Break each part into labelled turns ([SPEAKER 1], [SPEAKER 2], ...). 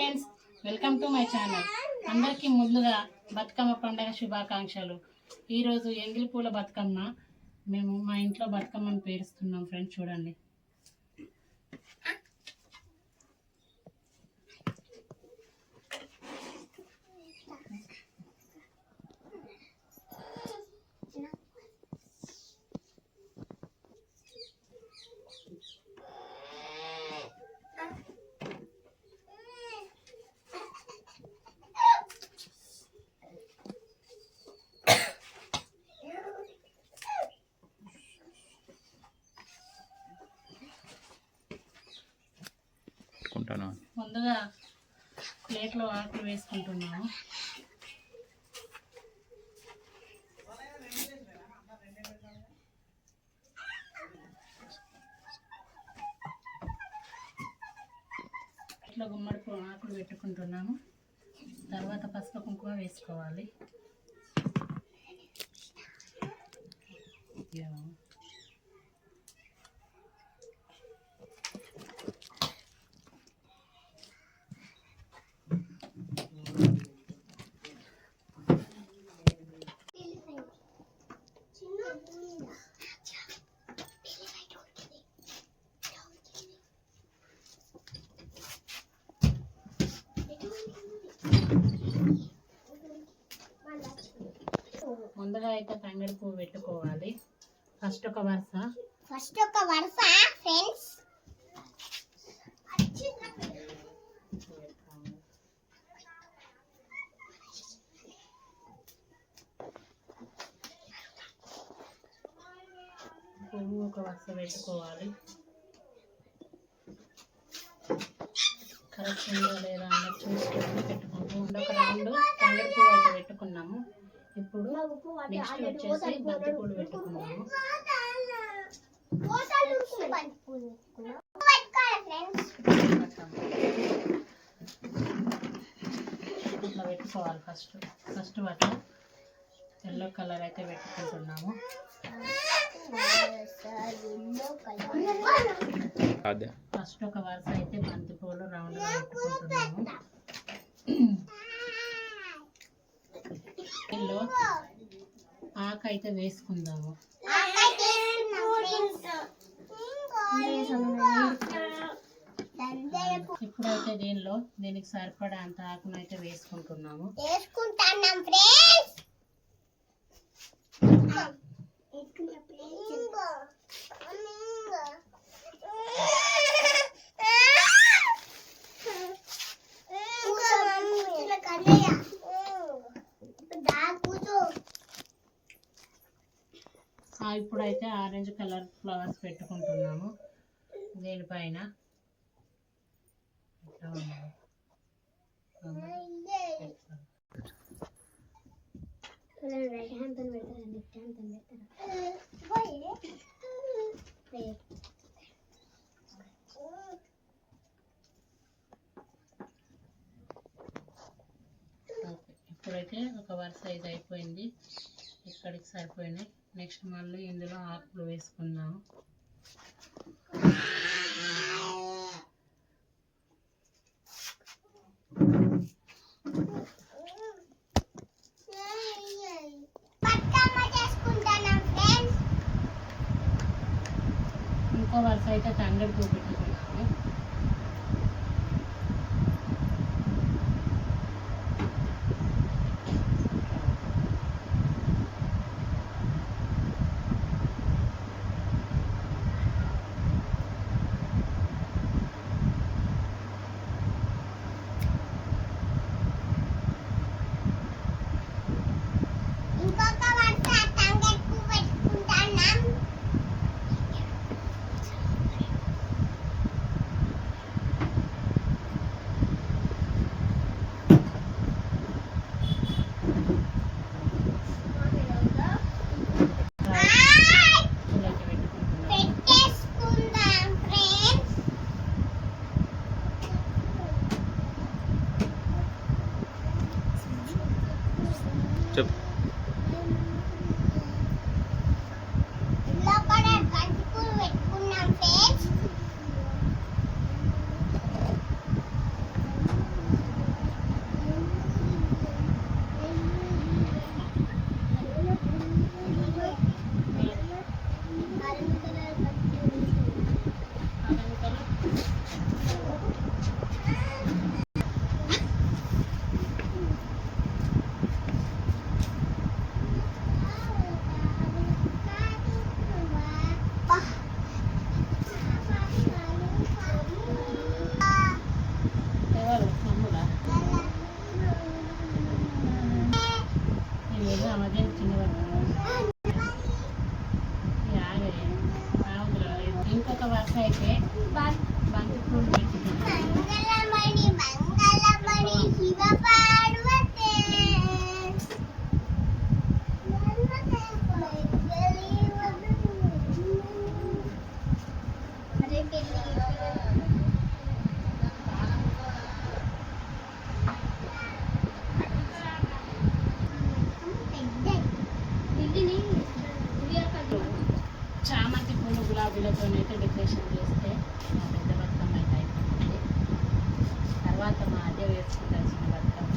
[SPEAKER 1] Friends welcome to my channel. అందరికీ ముందుగా బతుకమ్మ పండగ శుభాకాంక్షలు. ఈరోజు ఎంగిలి పూల బతుకమ్మ. మేము మా ఇంట్లో బతుకమ్మను పేరుస్తున్నాం ఫ్రెండ్స్ చూడండి
[SPEAKER 2] పెట్టుకుంటాను
[SPEAKER 1] ముందుగా ప్లేట్లో ఆకులు వేసుకుంటున్నాము. ఇట్లా గుమ్మడి ఆకులు పెట్టుకుంటున్నాము. తర్వాత పసుపు కుంకుమ వేసుకోవాలి యా. ముందుగా అయితే తంగడి పువ్వు పెట్టుకోవాలి. ఫస్ట్ ఒక వరుస.
[SPEAKER 3] ఫస్ట్ ఒక వరుస ఫ్రెండ్స్.
[SPEAKER 1] పువ్వు ఒక వరుస పెట్టుకోవాలి. కరెక్ట్ ఉందో లేదా అన్నది చూసుకొని పెట్టుకుంటూ ఉండి ఒక రౌండ్ తంగడి పువ్వు అయితే పెట్టుకున్నాము ఇప్పుడు నెక్స్ట్ వచ్చేసి బంతి పూలు పెట్టుకున్నాము ఇట్లా పెట్టుకోవాలి ఫస్ట్ ఫస్ట్ వాటిలో ఎల్లో కలర్ అయితే పెట్టుకుంటున్నాము. ఫస్ట్ ఒక వరుస అయితే బంతి పూలు రౌండ్గా పెట్టుకుంటున్నాము. ఆకు అయితే వేసుకుందాము. ఇప్పుడైతే దీనిలో దీనికి సరిపడా అంత ఆకును అయితే వేసుకుంటున్నాము.
[SPEAKER 3] వేసుకుంటాం ఫ్రెండ్స్.
[SPEAKER 1] ఫ్లవర్స్ పెట్టుకుంటున్నాము దీనిపైన ఇట్లా ఓకే. ఇప్పుడైతే ఒక వరుస ఇది అయిపోయింది ఇక్కడికి సరిపోయినాయి. నెక్స్ట్ మళ్ళీ ఇందులో ఆకులు వేసుకుందాము. ఇంకో వరుస అయితే తంగడి పువ్వు పూలతో అయితే డెకరేషన్ చేస్తే మా పెద్ద బతుకమ్మ అయితే అయిపోతుంది. తర్వాత మా అదే వేసుకుంటారు చిన్న బతుకమ్మ.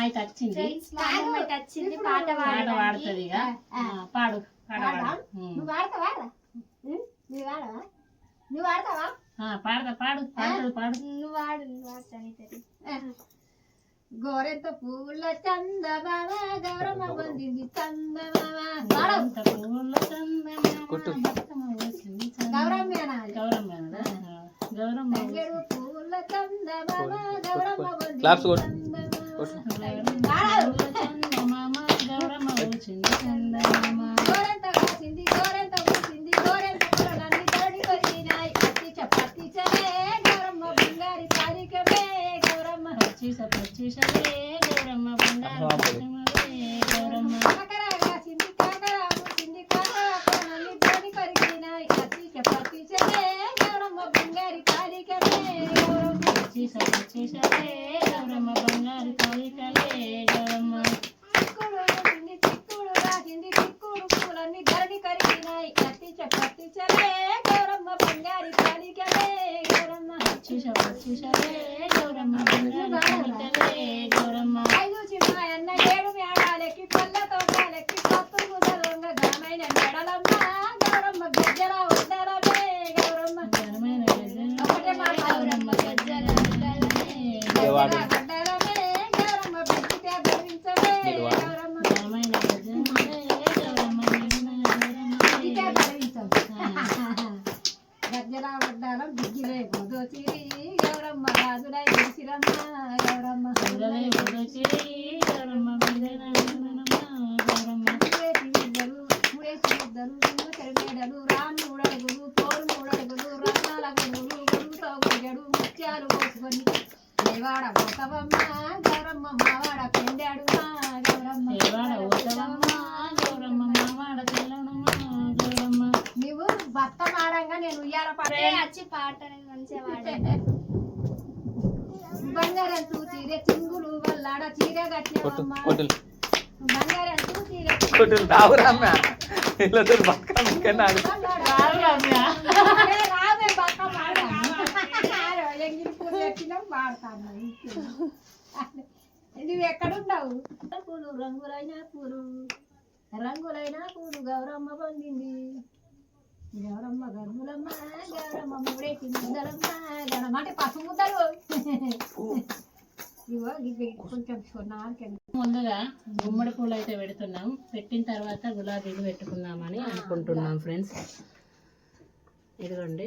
[SPEAKER 1] అయితే వచ్చింది
[SPEAKER 4] వచ్చింది పాట
[SPEAKER 1] పాట పాడుతుంది ఇక. ఆ, పాడు
[SPEAKER 4] పాడవా?
[SPEAKER 1] పాడు.
[SPEAKER 4] నువ్వు వాడతావా నువ్వు వాడవా నువ్వు వాడతావా
[SPEAKER 1] ఆ, పాడదా పాడు. పాడు. పాడు
[SPEAKER 4] నువ్వు వాడు నువ్వు వాడతాను గోరెంత పూల చందమామ గౌరమ్మ పొందింది చందమామ.
[SPEAKER 1] అంత పూల
[SPEAKER 5] క్లాప్స్ కొట్టు.
[SPEAKER 4] చందమామ.
[SPEAKER 1] గౌరమ్మ వచ్చింది చందమామ
[SPEAKER 4] గోరెంత కాసింది గోరెంత పూసింది గోరెంత పూలన్నీ తడి కొరిగినాయి పత్తి చప్పత్తి చలే గౌరమ్మ బంగారి తారికమే
[SPEAKER 1] పచ్చిస పచ్చిసలే గౌరమ్మ పచ్చమలే గౌరమ్మ
[SPEAKER 4] కాకర కాసింది కాకర పూసింది కాకర పూలన్నీ తడి కొరిగినాయి పత్తి చప్పత్తి చలే గౌరమ్మ బంగారి తారికమే గౌరమ్మ
[SPEAKER 1] పచ్చిస పచ్చిసలే గౌరమ్మ బంగారు కాలికలే గౌరమ్మ
[SPEAKER 4] చిక్కుడు పూసింది చిక్కుడు కాసింది చిక్కుడు పూలన్నీ ధరణి కరిగినాయి పత్తి చప్పత్తి చలే గౌరమ్మ బంగారి తారికమే గౌరమ్మ
[SPEAKER 1] పచ్చిస పచ్చిసలే గౌరమ్మ బంగారు కాలికలే గౌరమ్మ
[SPEAKER 4] ఐదు చిన్నాయన్న ఏడు మేడాలెక్కి పళ్ళ తోటాలెక్కి పప్పులు కుదరంగ ఘనమైన మెడలమ్మ గౌరమ్మ గజ్జల ఉండరమే గౌరమ్మ
[SPEAKER 1] ఘనమైన
[SPEAKER 4] ఒకటే మాట
[SPEAKER 1] గౌరమ్మ గజ్జల ఉండలే.
[SPEAKER 5] వాడు.
[SPEAKER 4] దేవాడ పోతవమ్మ గౌరమ్మ మావాడ పెండాడు గౌరమ్మ
[SPEAKER 1] గౌరమ్మ మావాడ గౌరమ్మ.
[SPEAKER 4] నువ్వు భర్త మాడంగా నేను ఉయ్యాల పాడే
[SPEAKER 3] వచ్చి పాట మంచిగా
[SPEAKER 4] బంగారం చీర చింగులు వల్లాడ చీర
[SPEAKER 5] కొట్టు
[SPEAKER 4] కట్టినవమ్మ.
[SPEAKER 5] కొట్టు.
[SPEAKER 4] బంగారం చీర
[SPEAKER 5] కొట్టు. రావురమ్మ వీళ్ళతో బతుకమ్మ ఇంకన్నా
[SPEAKER 4] పెట్టినాం వాడతాను నువ్వు ఎక్కడున్నావు పూలు రంగులైన పూలు రంగులైన పూలు గౌరమ్మ పొందింది. గౌరమ్మ గర్ములమ్మ గౌరమ్మ మూడేసి ముద్దలమ్మ గౌరమ్మ అంటే పసుపు ముద్దలు. ఇవో ఇవి కొంచెం నాలుకెళ్ళి
[SPEAKER 1] ముందుగా గుమ్మడి పూలు అయితే పెడుతున్నాం. పెట్టిన తర్వాత గులాబీలు పెట్టుకుందామని అనుకుంటున్నాం ఫ్రెండ్స్ ఇదిగోండి.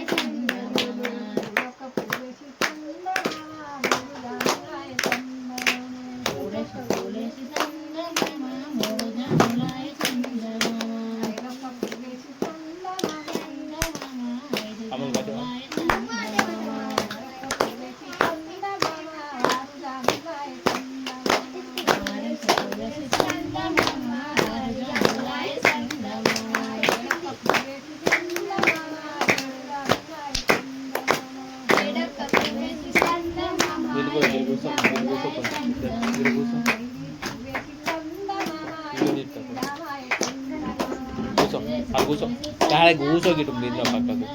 [SPEAKER 4] కూర్చో ఆడ కూర్చో గిట్టు దీంట్లో పక్కకు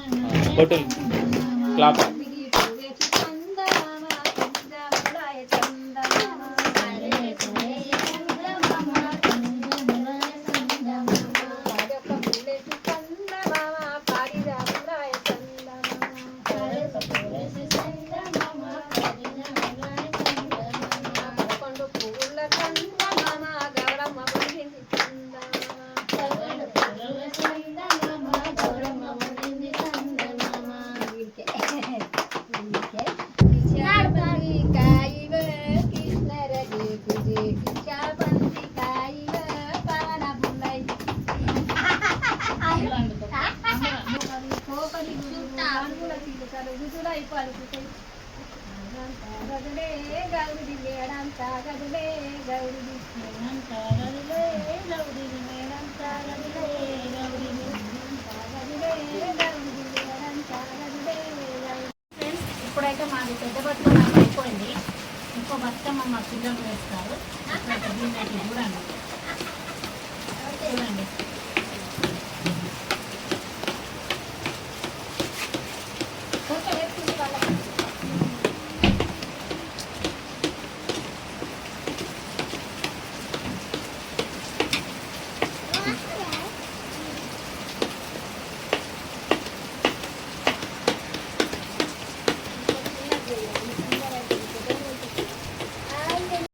[SPEAKER 4] బొట్టులు క్లాప్
[SPEAKER 6] గదులే గౌరి మేడంతా గదులే గౌరి
[SPEAKER 1] ఫ్రెండ్స్ ఇప్పుడైతే మాది పెద్ద బతుకమ్మ అయిపోయింది. ఇంకో బతుకమ్మ మా పిల్లలు వేస్తారు. చూడండి. చూడండి.